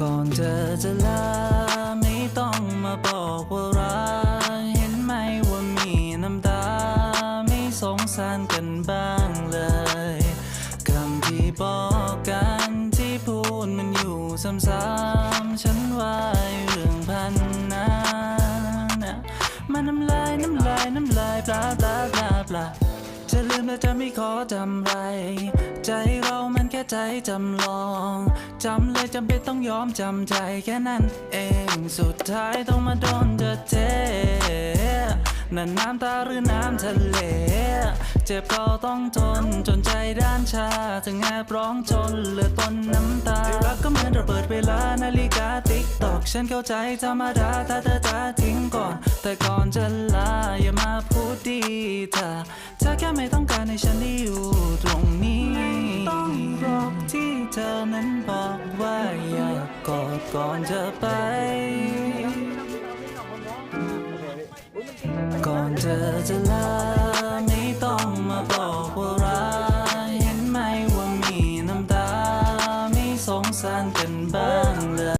ก่อนเธอจะลาไม่ต้องมาบอกว่ารักเห็นไหมว่ามีน้ำตา ไม่สงสารกันบ้างเลยคำที่บอกกันที่พูดมันอยู่ซ้ำๆฉันว่าเรื่องพันนานะมันน้ำลายน้ำลายน้ำลายปลาปลาปลาปลา จะไม่ขอจำไร ใจเรามันแค่ใจจำลองจำเลยจำเป็นต้องยอมจำใจแค่นั้นเองสุดท้ายต้องมาโดนเธอเทนั่นน้ำตาหรือน้ำทะเล เจ็บก็ต้องทนจนใจด้านชาถึงแอบร้องจนเหลือต้นน้ำตารักก็เหมือนระเบิดเวลานาฬิกาติ๊กตอก ฉันเข้าใจธรรมดาถ้าเธอจะทิ้งก่อน แต่ก่อนจะลาอย่ามาพูดดีเธอเธอแค่ไม่ต้อง เธอนั้นบอกว่าอยากกอดก่อนจะไป ก่อนเธอจะลา